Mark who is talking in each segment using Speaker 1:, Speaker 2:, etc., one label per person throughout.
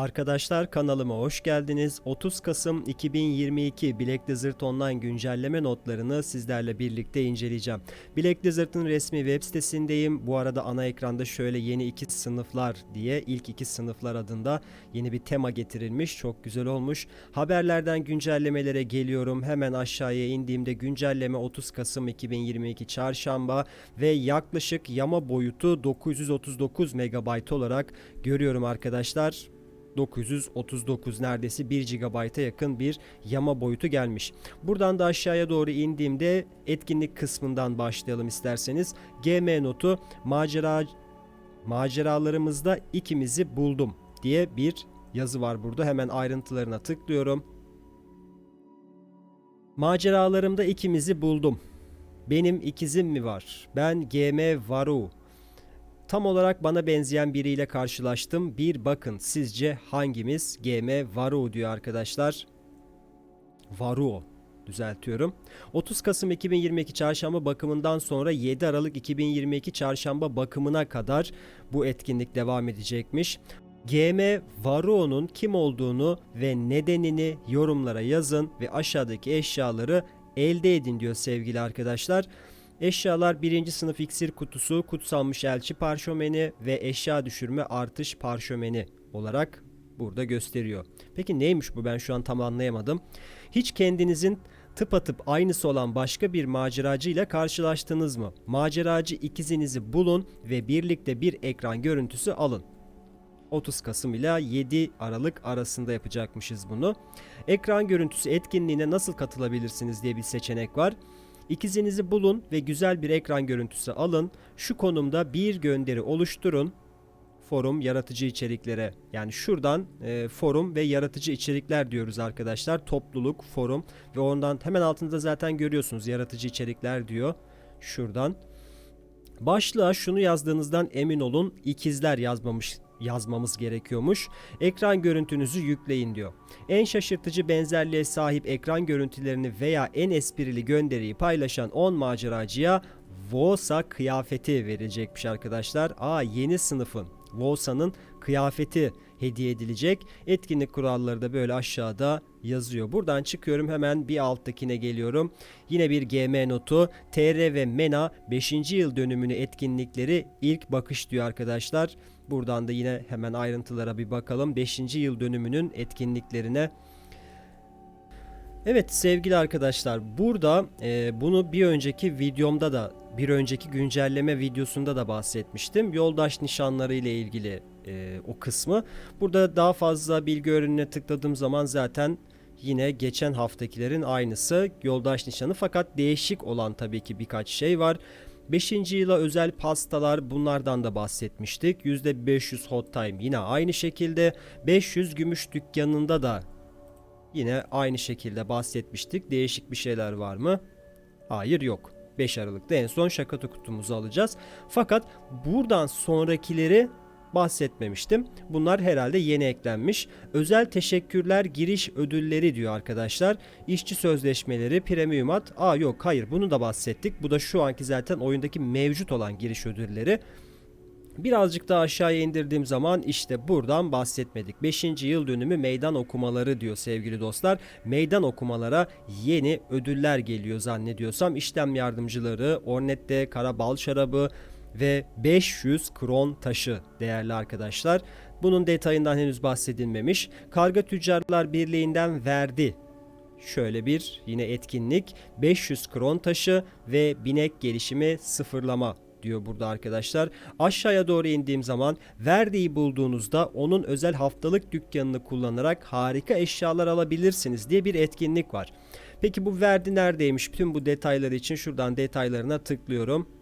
Speaker 1: Arkadaşlar kanalıma hoş geldiniz. 30 Kasım 2022 Black Desert Online güncelleme notlarını sizlerle birlikte inceleyeceğim. Black Desert'ın resmi web sitesindeyim. Bu arada ana ekranda şöyle yeni iki sınıflar diye ilk iki sınıflar adında yeni bir tema getirilmiş. Çok güzel olmuş. Haberlerden güncellemelere geliyorum. Hemen aşağıya indiğimde güncelleme 30 Kasım 2022 çarşamba ve yaklaşık yama boyutu 939 MB olarak görüyorum arkadaşlar. 939 neredeyse 1 GB'a yakın bir yama boyutu gelmiş. Buradan da aşağıya doğru indiğimde etkinlik kısmından başlayalım isterseniz. GM notu macera maceralarımızda ikimizi buldum diye bir yazı var burada. Hemen ayrıntılarına tıklıyorum. Maceralarımda ikimizi buldum. Benim ikizim mi var? Ben GM Varu. Tam olarak bana benzeyen biriyle karşılaştım. Bir bakın sizce hangimiz GM Varu diyor arkadaşlar. Varuo düzeltiyorum. 30 Kasım 2022 çarşamba bakımından sonra 7 Aralık 2022 çarşamba bakımına kadar bu etkinlik devam edecekmiş. GM Varuo'nun kim olduğunu ve nedenini yorumlara yazın ve aşağıdaki eşyaları elde edin diyor sevgili arkadaşlar. Eşyalar birinci sınıf iksir kutusu, kutsanmış elçi parşömeni ve eşya düşürme artış parşömeni olarak burada gösteriyor. Peki neymiş bu ben şu an tam anlayamadım. Hiç kendinizin tıpatıp aynısı olan başka bir maceracı ile karşılaştınız mı? Maceracı ikizinizi bulun ve birlikte bir ekran görüntüsü alın. 30 Kasım ile 7 Aralık arasında yapacakmışız bunu. Ekran görüntüsü etkinliğine nasıl katılabilirsiniz diye bir seçenek var. İkizinizi bulun ve güzel bir ekran görüntüsü alın. Şu konumda bir gönderi oluşturun. Forum yaratıcı içeriklere yani şuradan e, forum ve yaratıcı içerikler diyoruz arkadaşlar. Topluluk, forum ve ondan hemen altında zaten görüyorsunuz yaratıcı içerikler diyor. Şuradan. Başlığa şunu yazdığınızdan emin olun ikizler yazmamış yazmamız gerekiyormuş. Ekran görüntünüzü yükleyin diyor. En şaşırtıcı benzerliğe sahip ekran görüntülerini veya en esprili gönderiyi paylaşan 10 maceracıya Vosa kıyafeti verilecekmiş arkadaşlar. Aa yeni sınıfın Vosa'nın kıyafeti hediye edilecek. Etkinlik kuralları da böyle aşağıda yazıyor. Buradan çıkıyorum hemen bir alttakine geliyorum. Yine bir GM notu. TR ve MENA 5. yıl dönümünü etkinlikleri ilk bakış diyor arkadaşlar. Buradan da yine hemen ayrıntılara bir bakalım. 5. yıl dönümünün etkinliklerine Evet sevgili arkadaşlar burada e, bunu bir önceki videomda da bir önceki güncelleme videosunda da bahsetmiştim. Yoldaş nişanları ile ilgili e, o kısmı. Burada daha fazla bilgi öğrenine tıkladığım zaman zaten yine geçen haftakilerin aynısı yoldaş nişanı fakat değişik olan tabii ki birkaç şey var. 5. yıla özel pastalar bunlardan da bahsetmiştik. %500 hot time yine aynı şekilde 500 gümüş dükkanında da Yine aynı şekilde bahsetmiştik. Değişik bir şeyler var mı? Hayır yok. 5 Aralık'ta en son şaka kutumuzu alacağız. Fakat buradan sonrakileri bahsetmemiştim. Bunlar herhalde yeni eklenmiş. Özel teşekkürler giriş ödülleri diyor arkadaşlar. İşçi sözleşmeleri, premiumat. Aa yok hayır bunu da bahsettik. Bu da şu anki zaten oyundaki mevcut olan giriş ödülleri. Birazcık daha aşağıya indirdiğim zaman işte buradan bahsetmedik. 5. yıl dönümü meydan okumaları diyor sevgili dostlar. Meydan okumalara yeni ödüller geliyor zannediyorsam. İşlem yardımcıları, Ornette, kara bal şarabı ve 500 kron taşı değerli arkadaşlar. Bunun detayından henüz bahsedilmemiş. Karga Tüccarlar Birliği'nden verdi şöyle bir yine etkinlik 500 kron taşı ve binek gelişimi sıfırlama diyor burada arkadaşlar. Aşağıya doğru indiğim zaman Verdi'yi bulduğunuzda onun özel haftalık dükkanını kullanarak harika eşyalar alabilirsiniz diye bir etkinlik var. Peki bu Verdi neredeymiş? Tüm bu detaylar için şuradan detaylarına tıklıyorum.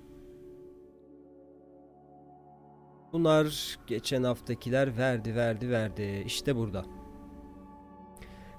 Speaker 1: Bunlar geçen haftakiler verdi verdi verdi. İşte burada.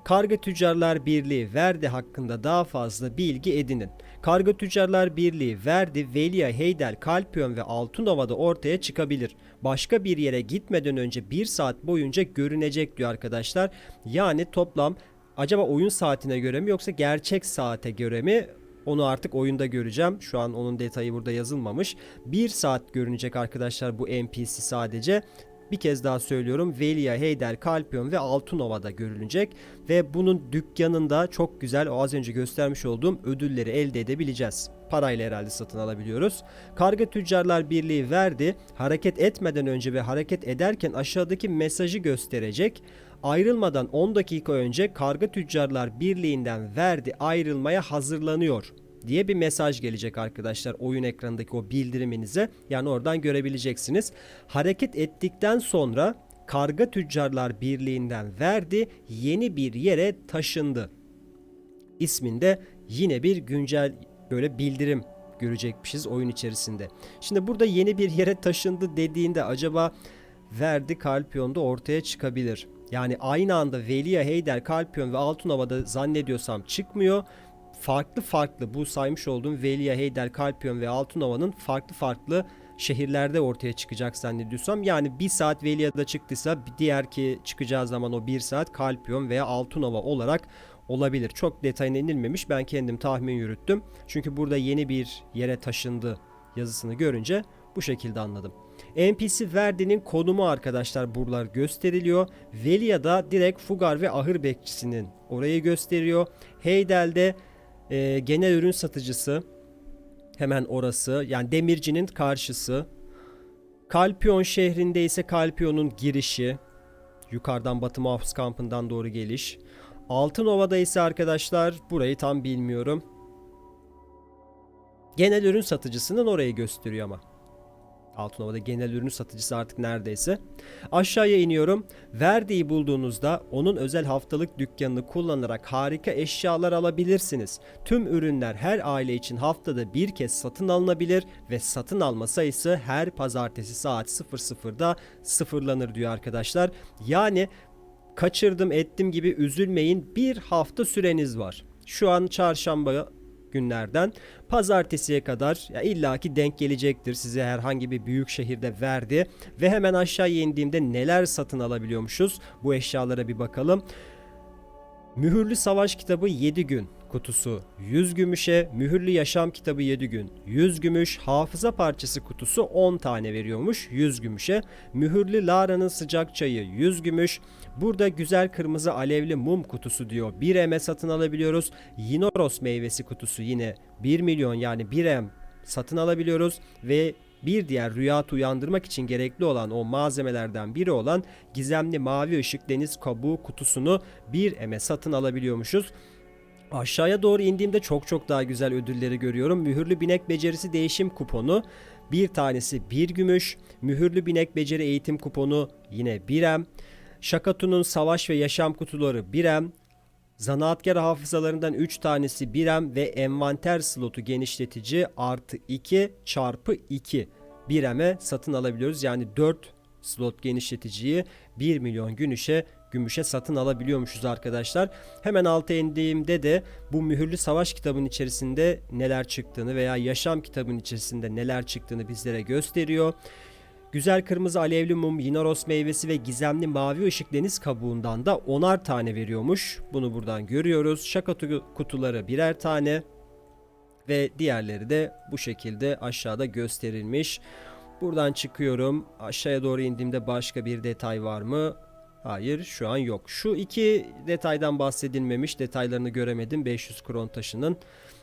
Speaker 1: Karga Tüccarlar Birliği Verdi hakkında daha fazla bilgi edinin. Karga Tüccarlar Birliği Verdi, Velia, Heydel, Kalpion ve Altunova'da ortaya çıkabilir. Başka bir yere gitmeden önce bir saat boyunca görünecek diyor arkadaşlar. Yani toplam acaba oyun saatine göre mi yoksa gerçek saate göre mi onu artık oyunda göreceğim. Şu an onun detayı burada yazılmamış. Bir saat görünecek arkadaşlar bu NPC sadece. Bir kez daha söylüyorum. Velia, Heyder, Kalpion ve Altunova'da görülecek ve bunun dükkanında çok güzel o az önce göstermiş olduğum ödülleri elde edebileceğiz. Parayla herhalde satın alabiliyoruz. Karga Tüccarlar Birliği verdi. Hareket etmeden önce ve hareket ederken aşağıdaki mesajı gösterecek. Ayrılmadan 10 dakika önce Karga Tüccarlar Birliği'nden verdi ayrılmaya hazırlanıyor diye bir mesaj gelecek arkadaşlar oyun ekranındaki o bildiriminize. Yani oradan görebileceksiniz. Hareket ettikten sonra Karga Tüccarlar Birliği'nden verdi yeni bir yere taşındı. İsminde yine bir güncel böyle bildirim görecekmişiz oyun içerisinde. Şimdi burada yeni bir yere taşındı dediğinde acaba Verdi Kalpion'da ortaya çıkabilir. Yani aynı anda Velia, Heyder, Kalpion ve Altunova'da zannediyorsam çıkmıyor. Farklı farklı bu saymış olduğum Velia, Heyder, Kalpion ve Altunova'nın farklı farklı şehirlerde ortaya çıkacak zannediyorsam. Yani bir saat Velia'da çıktıysa diğer ki çıkacağı zaman o bir saat Kalpion veya Altunova olarak olabilir. Çok detayına inilmemiş ben kendim tahmin yürüttüm. Çünkü burada yeni bir yere taşındı yazısını görünce bu şekilde anladım. NPC Verdi'nin konumu arkadaşlar buralar gösteriliyor. Velia'da direkt Fugar ve ahır bekçisinin orayı gösteriyor. Heydel'de e, genel ürün satıcısı hemen orası yani demircinin karşısı. Kalpion şehrinde ise Kalpion'un girişi. Yukarıdan Batı Mahpus kampından doğru geliş. Altınova'da ise arkadaşlar burayı tam bilmiyorum. Genel ürün satıcısının orayı gösteriyor ama. Altınova'da genel ürün satıcısı artık neredeyse. Aşağıya iniyorum. Verdi'yi bulduğunuzda onun özel haftalık dükkanını kullanarak harika eşyalar alabilirsiniz. Tüm ürünler her aile için haftada bir kez satın alınabilir ve satın alma sayısı her pazartesi saat 00'da sıfırlanır diyor arkadaşlar. Yani kaçırdım ettim gibi üzülmeyin bir hafta süreniz var. Şu an çarşamba günlerden pazartesiye kadar ya illaki denk gelecektir size herhangi bir büyük şehirde verdi ve hemen aşağı indiğimde neler satın alabiliyormuşuz bu eşyalara bir bakalım. Mühürlü Savaş kitabı 7 gün kutusu 100 gümüşe, mühürlü yaşam kitabı 7 gün 100 gümüş, hafıza parçası kutusu 10 tane veriyormuş 100 gümüşe, mühürlü Lara'nın sıcak çayı 100 gümüş, burada güzel kırmızı alevli mum kutusu diyor 1 eme satın alabiliyoruz, Yinoros meyvesi kutusu yine 1 milyon yani 1 em satın alabiliyoruz ve bir diğer rüyatı uyandırmak için gerekli olan o malzemelerden biri olan gizemli mavi ışık deniz kabuğu kutusunu bir eme satın alabiliyormuşuz. Aşağıya doğru indiğimde çok çok daha güzel ödülleri görüyorum. Mühürlü binek becerisi değişim kuponu. Bir tanesi bir gümüş. Mühürlü binek beceri eğitim kuponu yine 1 em. Şakatu'nun savaş ve yaşam kutuları 1 em. Zanaatkar hafızalarından 3 tanesi 1 em ve envanter slotu genişletici artı 2 çarpı 2 1 eme satın alabiliyoruz. Yani 4 slot genişleticiyi 1 milyon gümüşe gümüşe satın alabiliyormuşuz arkadaşlar. Hemen alta indiğimde de bu mühürlü savaş kitabının içerisinde neler çıktığını veya yaşam kitabının içerisinde neler çıktığını bizlere gösteriyor. Güzel kırmızı alevli mum, yinaros meyvesi ve gizemli mavi ışık deniz kabuğundan da onar tane veriyormuş. Bunu buradan görüyoruz. Şaka kutuları birer tane ve diğerleri de bu şekilde aşağıda gösterilmiş. Buradan çıkıyorum. Aşağıya doğru indiğimde başka bir detay var mı? Hayır şu an yok. Şu iki detaydan bahsedilmemiş. Detaylarını göremedim 500 kron taşının.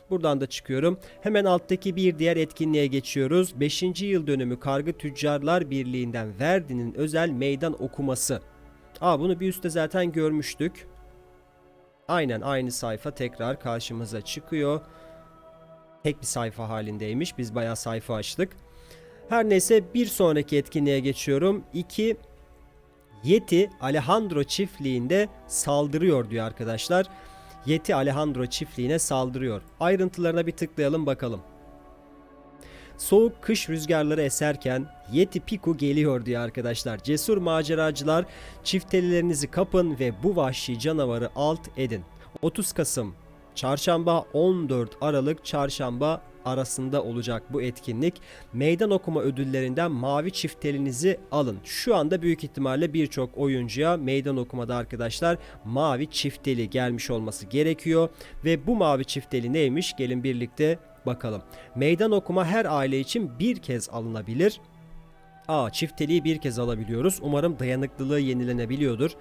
Speaker 1: Buradan da çıkıyorum. Hemen alttaki bir diğer etkinliğe geçiyoruz. 5. yıl dönümü Kargı Tüccarlar Birliği'nden Verdi'nin özel meydan okuması. Aa bunu bir üstte zaten görmüştük. Aynen aynı sayfa tekrar karşımıza çıkıyor. Tek bir sayfa halindeymiş. Biz bayağı sayfa açtık. Her neyse bir sonraki etkinliğe geçiyorum. 2 Yeti Alejandro çiftliğinde saldırıyor diyor arkadaşlar. Yeti Alejandro çiftliğine saldırıyor. Ayrıntılarına bir tıklayalım bakalım. Soğuk kış rüzgarları eserken Yeti Piku geliyor diyor arkadaşlar. Cesur maceracılar çiftelilerinizi kapın ve bu vahşi canavarı alt edin. 30 Kasım Çarşamba 14 Aralık Çarşamba arasında olacak bu etkinlik. Meydan okuma ödüllerinden mavi çiftelinizi alın. Şu anda büyük ihtimalle birçok oyuncuya meydan okumada arkadaşlar mavi çifteli gelmiş olması gerekiyor. Ve bu mavi çifteli neymiş? Gelin birlikte bakalım. Meydan okuma her aile için bir kez alınabilir. A. Çifteliği bir kez alabiliyoruz. Umarım dayanıklılığı yenilenebiliyordur.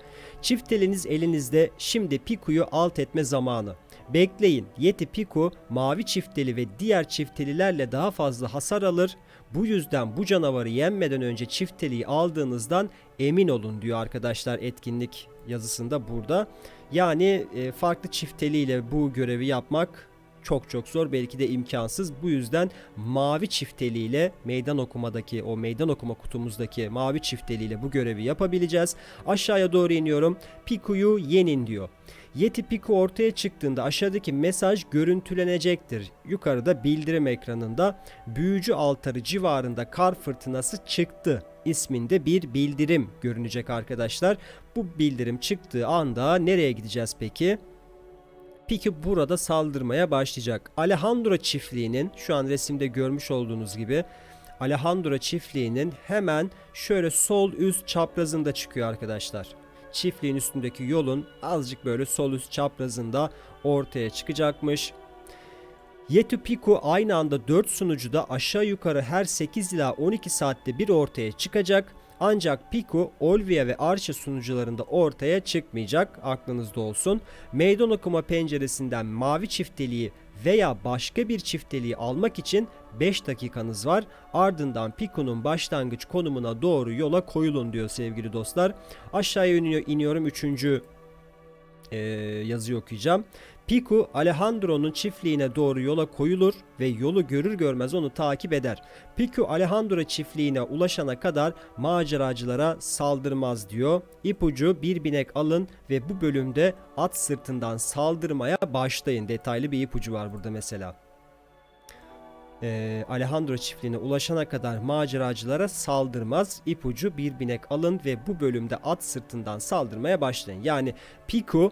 Speaker 1: Çifteliniz elinizde. Şimdi Piku'yu alt etme zamanı. Bekleyin. Yeti Piku mavi çifteli ve diğer çiftelilerle daha fazla hasar alır. Bu yüzden bu canavarı yenmeden önce çifteliği aldığınızdan emin olun diyor arkadaşlar etkinlik yazısında burada. Yani e, farklı çifteliyle bu görevi yapmak çok çok zor belki de imkansız. Bu yüzden mavi çifteliyle meydan okumadaki o meydan okuma kutumuzdaki mavi çifteliyle bu görevi yapabileceğiz. Aşağıya doğru iniyorum. Piku'yu yenin diyor. Yeti Piku ortaya çıktığında aşağıdaki mesaj görüntülenecektir. Yukarıda bildirim ekranında büyücü altarı civarında kar fırtınası çıktı isminde bir bildirim görünecek arkadaşlar. Bu bildirim çıktığı anda nereye gideceğiz peki? Piki burada saldırmaya başlayacak. Alejandro çiftliğinin şu an resimde görmüş olduğunuz gibi Alejandro çiftliğinin hemen şöyle sol üst çaprazında çıkıyor arkadaşlar. Çiftliğin üstündeki yolun azıcık böyle sol üst çaprazında ortaya çıkacakmış. Yetu Piku aynı anda 4 sunucuda aşağı yukarı her 8 ila 12 saatte bir ortaya çıkacak. Ancak Piku, Olvia ve Arche sunucularında ortaya çıkmayacak. Aklınızda olsun. Meydan okuma penceresinden mavi çifteliği veya başka bir çifteliği almak için 5 dakikanız var. Ardından Piku'nun başlangıç konumuna doğru yola koyulun diyor sevgili dostlar. Aşağıya iniyor, iniyorum 3. Ee, yazıyı okuyacağım. Piku Alejandro'nun çiftliğine doğru yola koyulur ve yolu görür görmez onu takip eder. Piku Alejandro çiftliğine ulaşana kadar maceracılara saldırmaz diyor. İpucu bir binek alın ve bu bölümde at sırtından saldırmaya başlayın. Detaylı bir ipucu var burada mesela. Ee, Alejandro çiftliğine ulaşana kadar maceracılara saldırmaz. İpucu bir binek alın ve bu bölümde at sırtından saldırmaya başlayın. Yani e,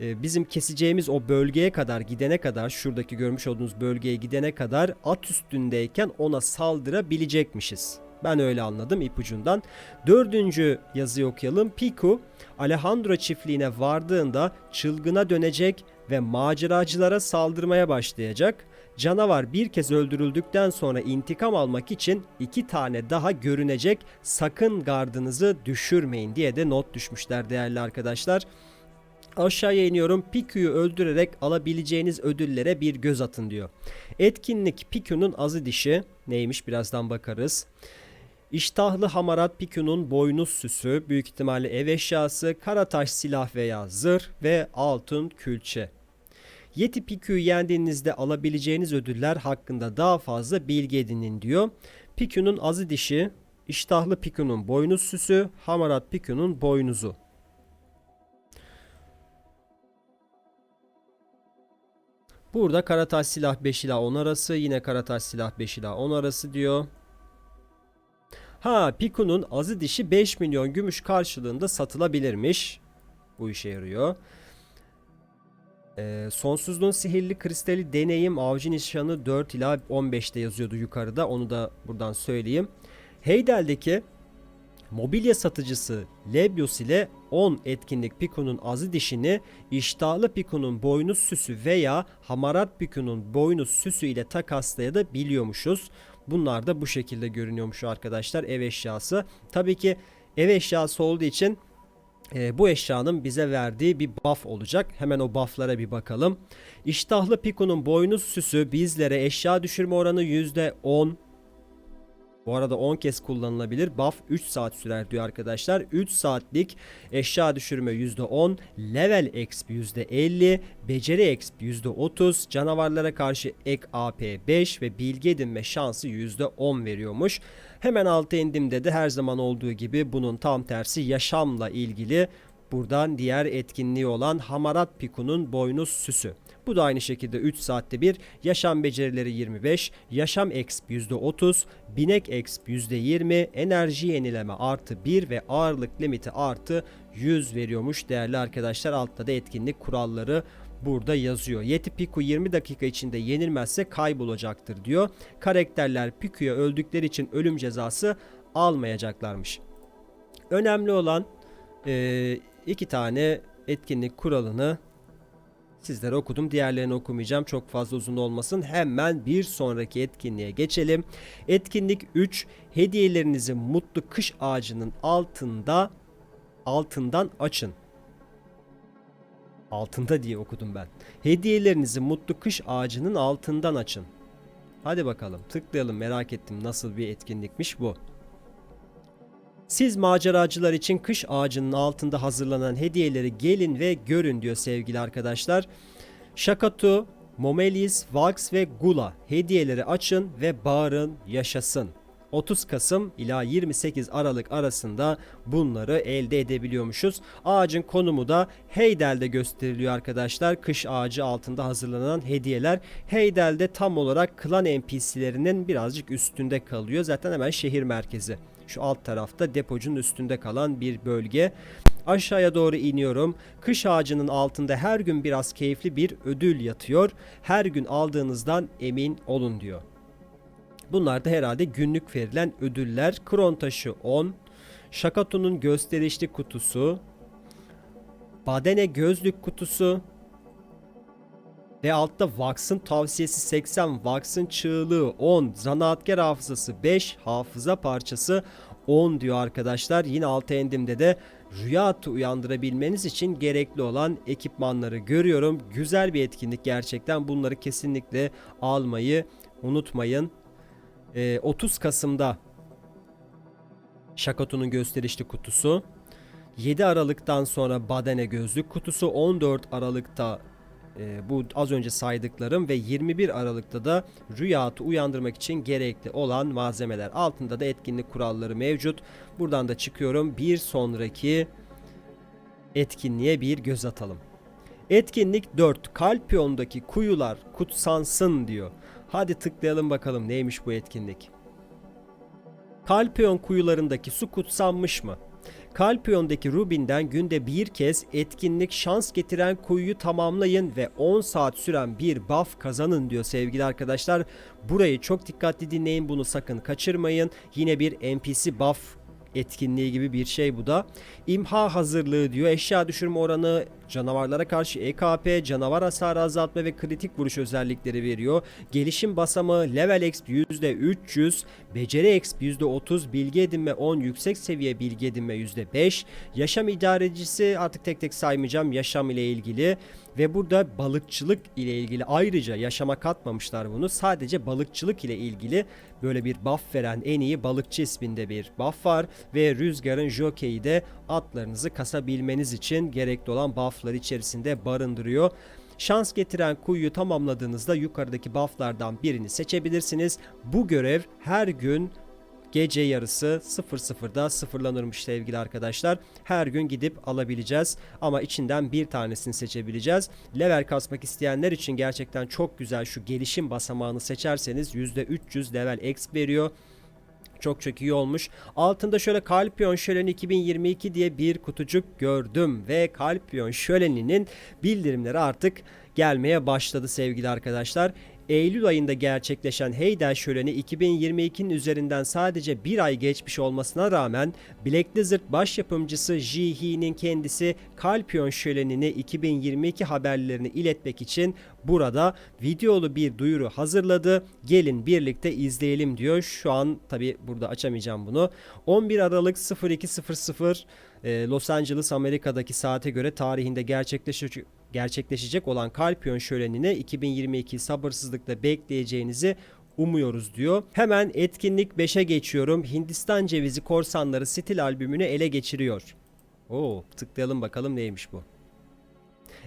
Speaker 1: bizim keseceğimiz o bölgeye kadar gidene kadar şuradaki görmüş olduğunuz bölgeye gidene kadar at üstündeyken ona saldırabilecekmişiz. Ben öyle anladım ipucundan. Dördüncü yazıyı okuyalım. Piku Alejandro çiftliğine vardığında çılgına dönecek ve maceracılara saldırmaya başlayacak. Canavar bir kez öldürüldükten sonra intikam almak için iki tane daha görünecek. Sakın gardınızı düşürmeyin diye de not düşmüşler değerli arkadaşlar. Aşağıya iniyorum. Piku'yu öldürerek alabileceğiniz ödüllere bir göz atın diyor. Etkinlik Piku'nun azı dişi. Neymiş birazdan bakarız. İştahlı hamarat Piku'nun boynuz süsü, büyük ihtimalle ev eşyası, karataş silah veya zırh ve altın külçe. Yeti Piku'yu yendiğinizde alabileceğiniz ödüller hakkında daha fazla bilgi edinin diyor. Piku'nun azı dişi, iştahlı Piku'nun boynuz süsü, hamarat Piku'nun boynuzu. Burada karataş silah 5 ila 10 arası. Yine karataş silah 5 ila 10 arası diyor. Ha Piku'nun azı dişi 5 milyon gümüş karşılığında satılabilirmiş. Bu işe yarıyor. Ee, sonsuzluğun sihirli kristali deneyim avcı nişanı 4 ila 15'te yazıyordu yukarıda. Onu da buradan söyleyeyim. Heydel'deki mobilya satıcısı Lebios ile 10 etkinlik Piku'nun azı dişini iştahlı Piku'nun boynuz süsü veya hamarat Piku'nun boynuz süsü ile takaslayabiliyormuşuz. Bunlar da bu şekilde görünüyormuş arkadaşlar ev eşyası. Tabii ki ev eşyası olduğu için e, bu eşyanın bize verdiği bir buff olacak. Hemen o bufflara bir bakalım. İştahlı Piku'nun boynuz süsü bizlere eşya düşürme oranı %10, bu arada 10 kez kullanılabilir. Buff 3 saat sürer diyor arkadaşlar. 3 saatlik eşya düşürme %10, level exp %50, beceri exp %30, canavarlara karşı ek AP 5 ve bilgi edinme şansı %10 veriyormuş. Hemen alta indiğimde de her zaman olduğu gibi bunun tam tersi yaşamla ilgili buradan diğer etkinliği olan Hamarat Piku'nun boynuz süsü. Bu da aynı şekilde 3 saatte bir yaşam becerileri 25, yaşam exp %30, binek exp %20, enerji yenileme artı 1 ve ağırlık limiti artı 100 veriyormuş değerli arkadaşlar. Altta da etkinlik kuralları burada yazıyor. Yeti Piku 20 dakika içinde yenilmezse kaybolacaktır diyor. Karakterler Piku'ya öldükleri için ölüm cezası almayacaklarmış. Önemli olan e, iki tane etkinlik kuralını Sizlere okudum. Diğerlerini okumayacağım. Çok fazla uzun olmasın. Hemen bir sonraki etkinliğe geçelim. Etkinlik 3. Hediyelerinizi mutlu kış ağacının altında altından açın. Altında diye okudum ben. Hediyelerinizi mutlu kış ağacının altından açın. Hadi bakalım tıklayalım merak ettim nasıl bir etkinlikmiş bu. Siz maceracılar için kış ağacının altında hazırlanan hediyeleri gelin ve görün diyor sevgili arkadaşlar. Şakatu, Momelis, Vax ve Gula hediyeleri açın ve bağırın yaşasın. 30 Kasım ila 28 Aralık arasında bunları elde edebiliyormuşuz. Ağacın konumu da Heydel'de gösteriliyor arkadaşlar. Kış ağacı altında hazırlanan hediyeler. Heydel'de tam olarak klan NPC'lerinin birazcık üstünde kalıyor. Zaten hemen şehir merkezi. Şu alt tarafta depocunun üstünde kalan bir bölge. Aşağıya doğru iniyorum. Kış ağacının altında her gün biraz keyifli bir ödül yatıyor. Her gün aldığınızdan emin olun diyor. Bunlar da herhalde günlük verilen ödüller. Kron taşı 10, Şakato'nun gösterişli kutusu, Badene gözlük kutusu ve altta Vax'ın tavsiyesi 80, Vax'ın çığlığı 10, zanaatkar hafızası 5, hafıza parçası 10 diyor arkadaşlar. Yine altı endimde de rüya atı uyandırabilmeniz için gerekli olan ekipmanları görüyorum. Güzel bir etkinlik gerçekten. Bunları kesinlikle almayı unutmayın. Ee, 30 Kasım'da Şakato'nun gösterişli kutusu. 7 Aralık'tan sonra Badene gözlük kutusu. 14 Aralık'ta e, bu az önce saydıklarım ve 21 Aralık'ta da rüyatı uyandırmak için gerekli olan malzemeler. Altında da etkinlik kuralları mevcut. Buradan da çıkıyorum. Bir sonraki etkinliğe bir göz atalım. Etkinlik 4. Kalpiyon'daki kuyular kutsansın diyor. Hadi tıklayalım bakalım neymiş bu etkinlik. Kalpiyon kuyularındaki su kutsanmış mı? Kalpiyon'daki Rubin'den günde bir kez etkinlik şans getiren kuyuyu tamamlayın ve 10 saat süren bir buff kazanın diyor sevgili arkadaşlar. Burayı çok dikkatli dinleyin bunu sakın kaçırmayın. Yine bir NPC buff etkinliği gibi bir şey bu da. İmha hazırlığı diyor. Eşya düşürme oranı, canavarlara karşı EKP, canavar hasarı azaltma ve kritik vuruş özellikleri veriyor. Gelişim basamağı level exp %300, beceri exp %30, bilgi edinme 10, yüksek seviye bilgi edinme %5, yaşam idarecisi artık tek tek saymayacağım yaşam ile ilgili ve burada balıkçılık ile ilgili ayrıca yaşama katmamışlar bunu. Sadece balıkçılık ile ilgili böyle bir buff veren en iyi balıkçı isminde bir buff var ve rüzgarın jokeyi de atlarınızı kasabilmeniz için gerekli olan bufflar içerisinde barındırıyor. Şans getiren kuyuyu tamamladığınızda yukarıdaki bufflardan birini seçebilirsiniz. Bu görev her gün gece yarısı 00'da sıfırlanırmış sevgili arkadaşlar. Her gün gidip alabileceğiz ama içinden bir tanesini seçebileceğiz. Level kasmak isteyenler için gerçekten çok güzel şu gelişim basamağını seçerseniz %300 level exp veriyor. Çok çok iyi olmuş. Altında şöyle Kalpion Şöleni 2022 diye bir kutucuk gördüm ve Kalpion Şöleni'nin bildirimleri artık gelmeye başladı sevgili arkadaşlar. Eylül ayında gerçekleşen Heydel Şöleni 2022'nin üzerinden sadece bir ay geçmiş olmasına rağmen Black Lizard baş yapımcısı Jihee'nin kendisi Kalpion Şöleni'ni 2022 haberlerini iletmek için burada videolu bir duyuru hazırladı. Gelin birlikte izleyelim diyor. Şu an tabi burada açamayacağım bunu. 11 Aralık 02.00 e, Los Angeles Amerika'daki saate göre tarihinde gerçekleşecek gerçekleşecek olan Kalpiyon şölenini 2022 sabırsızlıkla bekleyeceğinizi umuyoruz diyor. Hemen etkinlik 5'e geçiyorum. Hindistan Cevizi Korsanları stil albümünü ele geçiriyor. Oo, tıklayalım bakalım neymiş bu.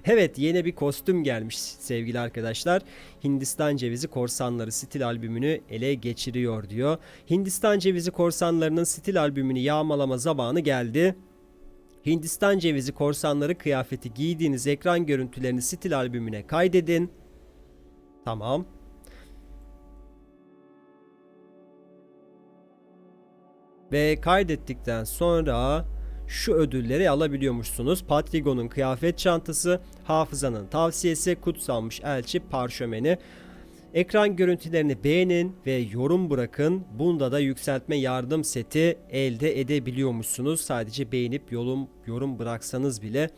Speaker 1: Evet yeni bir kostüm gelmiş sevgili arkadaşlar. Hindistan Cevizi Korsanları stil albümünü ele geçiriyor diyor. Hindistan Cevizi Korsanları'nın stil albümünü yağmalama zamanı geldi. Hindistan cevizi korsanları kıyafeti giydiğiniz ekran görüntülerini stil albümüne kaydedin. Tamam. Ve kaydettikten sonra şu ödülleri alabiliyormuşsunuz. Patrigon'un kıyafet çantası, hafızanın tavsiyesi, kutsanmış elçi parşömeni. Ekran görüntülerini beğenin ve yorum bırakın. Bunda da yükseltme yardım seti elde edebiliyormuşsunuz. Sadece beğenip yorum, yorum bıraksanız bile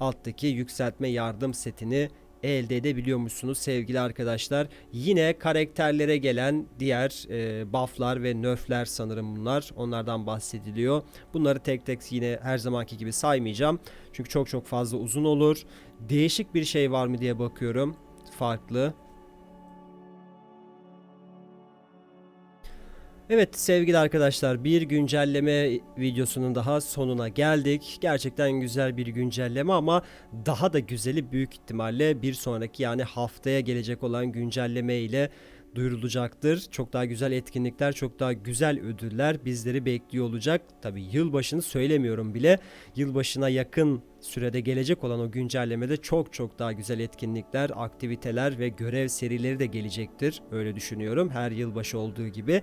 Speaker 1: alttaki yükseltme yardım setini elde edebiliyormuşsunuz sevgili arkadaşlar. Yine karakterlere gelen diğer e, bufflar ve nerfler sanırım bunlar. Onlardan bahsediliyor. Bunları tek tek yine her zamanki gibi saymayacağım. Çünkü çok çok fazla uzun olur. Değişik bir şey var mı diye bakıyorum. Farklı. Evet sevgili arkadaşlar bir güncelleme videosunun daha sonuna geldik. Gerçekten güzel bir güncelleme ama daha da güzeli büyük ihtimalle bir sonraki yani haftaya gelecek olan güncelleme ile duyurulacaktır. Çok daha güzel etkinlikler, çok daha güzel ödüller bizleri bekliyor olacak. Tabi yılbaşını söylemiyorum bile. Yılbaşına yakın sürede gelecek olan o güncellemede çok çok daha güzel etkinlikler, aktiviteler ve görev serileri de gelecektir. Öyle düşünüyorum. Her yılbaşı olduğu gibi.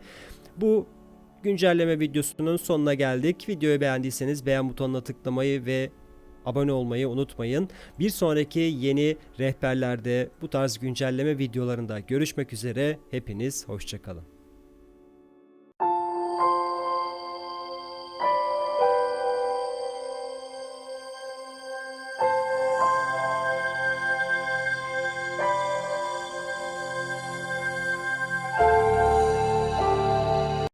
Speaker 1: Bu güncelleme videosunun sonuna geldik. Videoyu beğendiyseniz beğen butonuna tıklamayı ve abone olmayı unutmayın. Bir sonraki yeni rehberlerde bu tarz güncelleme videolarında görüşmek üzere. Hepiniz hoşçakalın.